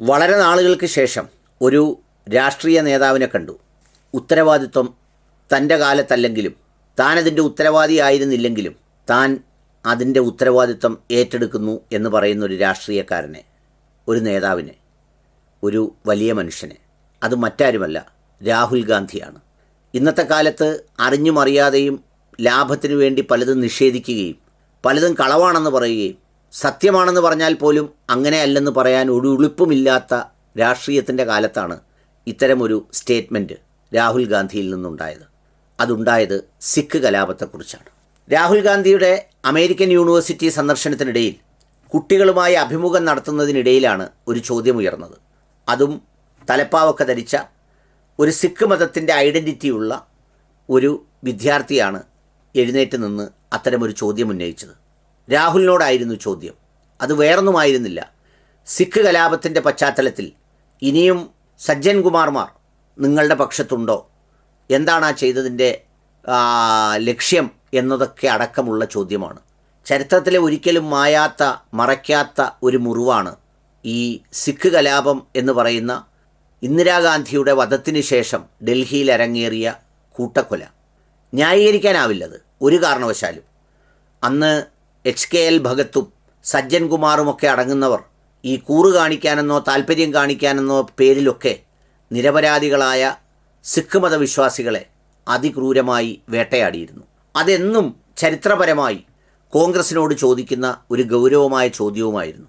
വളരെ നാളുകൾക്ക് ശേഷം ഒരു രാഷ്ട്രീയ നേതാവിനെ കണ്ടു. ഉത്തരവാദിത്വം തന്റെ കാലത്തല്ലെങ്കിലും താനതിന്റെ ഉത്തരവാദിയായിരുന്നില്ലെങ്കിലും താൻ അതിന്റെ ഉത്തരവാദിത്വം ഏറ്റെടുക്കുന്നു എന്ന് പറയുന്ന ഒരു രാഷ്ട്രീയക്കാരനെ ഒരു നേതാവിനെ ഒരു വലിയ മനുഷ്യനെ. അത് മറ്റാരുമല്ല രാഹുൽ ഗാന്ധിയാണ്. ഇന്നത്തെ കാലത്ത് അറിഞ്ഞും അറിയാതെയും ലാഭത്തിനു വേണ്ടി പലതും നിഷേധിക്കുകയും പലതും കളവാണെന്ന് പറയുകയും സത്യമാണെന്ന് പറഞ്ഞാൽ പോലും അങ്ങനെയല്ലെന്ന് പറയാൻ ഒരു ഉളുപ്പുമില്ലാത്ത രാഷ്ട്രീയത്തിന്റെ കാലത്താണ് ഇത്തരമൊരു സ്റ്റേറ്റ്മെന്റ് രാഹുൽ ഗാന്ധിയിൽ നിന്നുണ്ടായത്. അതുണ്ടായത് സിഖ് കലാപത്തെക്കുറിച്ചാണ്. രാഹുൽ ഗാന്ധിയുടെ അമേരിക്കൻ യൂണിവേഴ്സിറ്റി സന്ദർശനത്തിനിടയിൽ കുട്ടികളുമായി അഭിമുഖം നടത്തുന്നതിനിടയിലാണ് ഒരു ചോദ്യം ഉയർന്നത് അതും തലപ്പാവൊക്കെ ധരിച്ച ഒരു സിഖ് മതത്തിന്റെ ഐഡന്റിറ്റിയുള്ള ഒരു വിദ്യാർത്ഥിയാണ് എഴുന്നേറ്റ് നിന്ന് അത്തരമൊരു ചോദ്യം ഉന്നയിച്ചത്. രാഹുലിനോടായിരുന്നു ചോദ്യം. അത് വേറൊന്നുമായിരുന്നില്ല. സിഖ് കലാപത്തിന്റെ പശ്ചാത്തലത്തിൽ ഇനിയും സജ്ജൻ കുമാർമാർ നിങ്ങളുടെ പക്ഷത്തുണ്ടോ? എന്താണ് ആ ചെയ്തതിന്റെ ലക്ഷ്യം എന്നതൊക്കെ അടക്കമുള്ള ചോദ്യമാണ്. ചരിത്രത്തിലെ ഒരിക്കലും മായാത്ത മറയ്ക്കാത്ത ഒരു മുറിവാണ് ഈ സിഖ് കലാപം എന്ന് പറയുന്ന ഇന്ദിരാഗാന്ധിയുടെ വധത്തിന് ശേഷം ഡൽഹിയിൽ അരങ്ങേറിയ കൂട്ടക്കൊല. ന്യായീകരിക്കാനാവില്ലത് ഒരു കാരണവശാലും. അന്ന് എച്ച് കെ എൽ ഭഗത്തും സജ്ജൻ കുമാറുമൊക്കെ അടങ്ങുന്നവർ ഈ കൂറ് കാണിക്കാനെന്നോ താല്പര്യം കാണിക്കാനെന്നോ പേരിലൊക്കെ നിരപരാധികളായ സിഖ് മതവിശ്വാസികളെ അതിക്രൂരമായി വേട്ടയാടിയിരുന്നു. അതെന്നും ചരിത്രപരമായി കോൺഗ്രസിനോട് ചോദിക്കുന്ന ഒരു ഗൗരവമായ ചോദ്യവുമായിരുന്നു.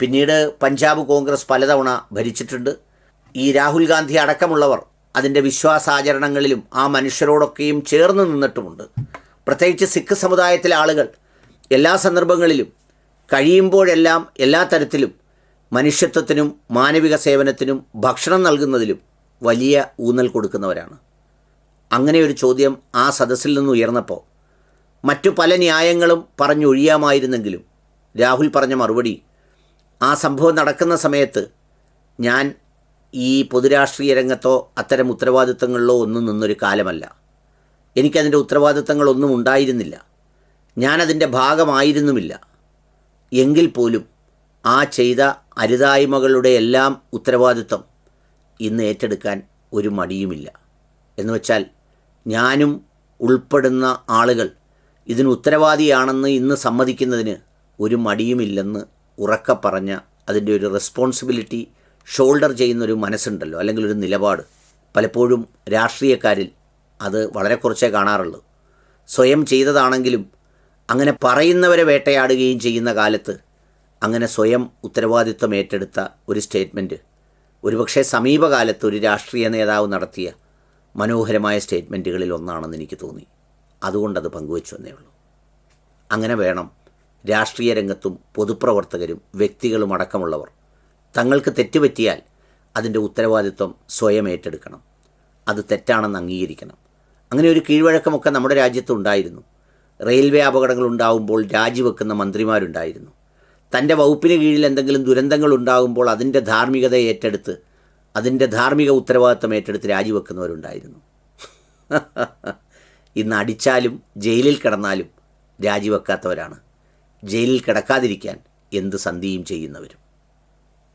പിന്നീട് പഞ്ചാബ് കോൺഗ്രസ് പലതവണ ഭരിച്ചിട്ടുണ്ട്. ഈ രാഹുൽ ഗാന്ധി അടക്കമുള്ളവർ അതിന്റെ വിശ്വാസാചരണങ്ങളിലും ആ മനുഷ്യരോടൊക്കെയും ചേർന്ന് നിന്നിട്ടുമുണ്ട്. പ്രത്യേകിച്ച് സിഖ് സമുദായത്തിലെ ആളുകൾ എല്ലാ സന്ദർഭങ്ങളിലും കഴിയുമ്പോഴെല്ലാം എല്ലാ തരത്തിലും മനുഷ്യത്വത്തിനും മാനവിക സേവനത്തിനും ഭക്ഷണം നൽകുന്നതിലും വലിയ ഊന്നൽ കൊടുക്കുന്നവരാണ്. അങ്ങനെ ഒരു ചോദ്യം ആ സദസ്സിൽ നിന്ന് ഉയർന്നപ്പോൾ മറ്റു പല ന്യായങ്ങളും പറഞ്ഞൊഴിയാമായിരുന്നെങ്കിലും രാഹുൽ പറഞ്ഞ മറുപടി ആ സംഭവം നടക്കുന്ന സമയത്ത് ഞാൻ ഈ പൊതുരാഷ്ട്രീയ രംഗത്തോ അത്തരം ഉത്തരവാദിത്തങ്ങളിലോ ഒന്നും നിന്നൊരു കാലമല്ല. എനിക്കതിന്റെ ഉത്തരവാദിത്തങ്ങളൊന്നും ഉണ്ടായിരുന്നില്ല. ഞാനതിന്റെ ഭാഗമായിരുന്നുമില്ല. എങ്കിൽ പോലും ആ ചെയ്ത അരുതായ്മകളുടെ എല്ലാം ഉത്തരവാദിത്വം ഇന്ന് ഏറ്റെടുക്കാൻ ഒരു മടിയുമില്ല. എന്ന് വെച്ചാൽ ഞാനും ഉൾപ്പെടുന്ന ആളുകൾ ഇതിന് ഉത്തരവാദിയാണെന്ന് ഇന്ന് സമ്മതിക്കുന്നതിന് ഒരു മടിയുമില്ലെന്ന് ഉറക്ക പറഞ്ഞ അതിന്റെ ഒരു റെസ്പോൺസിബിലിറ്റി ഷോൾഡർ ചെയ്യുന്നൊരു മനസ്സുണ്ടല്ലോ അല്ലെങ്കിൽ ഒരു നിലപാട്. പലപ്പോഴും രാഷ്ട്രീയക്കാരിൽ അത് വളരെ കുറച്ചേ കാണാറുള്ളൂ. സ്വയം ചെയ്തതാണെങ്കിലും അങ്ങനെ പറയുന്നവരെ വേട്ടയാടുകയും ചെയ്യുന്ന കാലത്ത് അങ്ങനെ സ്വയം ഉത്തരവാദിത്വം ഏറ്റെടുത്ത ഒരു സ്റ്റേറ്റ്മെന്റ് ഒരുപക്ഷെ സമീപകാലത്ത് ഒരു രാഷ്ട്രീയ നേതാവ് നടത്തിയ മനോഹരമായ സ്റ്റേറ്റ്മെന്റുകളിൽ ഒന്നാണെന്ന് എനിക്ക് തോന്നി. അതുകൊണ്ടത് പങ്കുവച്ചു എന്നേ ഉള്ളൂ. അങ്ങനെ വേണം രാഷ്ട്രീയ രംഗത്തും പൊതുപ്രവർത്തകരും വ്യക്തികളും അടക്കമുള്ളവർ തങ്ങൾക്ക് തെറ്റുപറ്റിയാൽ അതിന്റെ ഉത്തരവാദിത്വം സ്വയം ഏറ്റെടുക്കണം. അത് തെറ്റാണെന്ന് അംഗീകരിക്കണം. അങ്ങനെ ഒരു കീഴ്വഴക്കമൊക്കെ നമ്മുടെ രാജ്യത്ത് ഉണ്ടായിരുന്നു. റെയിൽവേ അപകടങ്ങൾ ഉണ്ടാകുമ്പോൾ രാജിവെക്കുന്ന മന്ത്രിമാരുണ്ടായിരുന്നു. തന്റെ വകുപ്പിന് കീഴിൽ എന്തെങ്കിലും ദുരന്തങ്ങൾ ഉണ്ടാകുമ്പോൾ അതിന്റെ ധാർമ്മികത ഏറ്റെടുത്ത് അതിന്റെ ധാർമ്മിക ഉത്തരവാദിത്തം ഏറ്റെടുത്ത് രാജിവെക്കുന്നവരുണ്ടായിരുന്നു. ഇന്ന് അടിച്ചാലും ജയിലിൽ കിടന്നാലും രാജിവെക്കാത്തവരാണ്. ജയിലിൽ കിടക്കാതിരിക്കാൻ എന്ത് സന്ധിയും ചെയ്യുന്നവരും.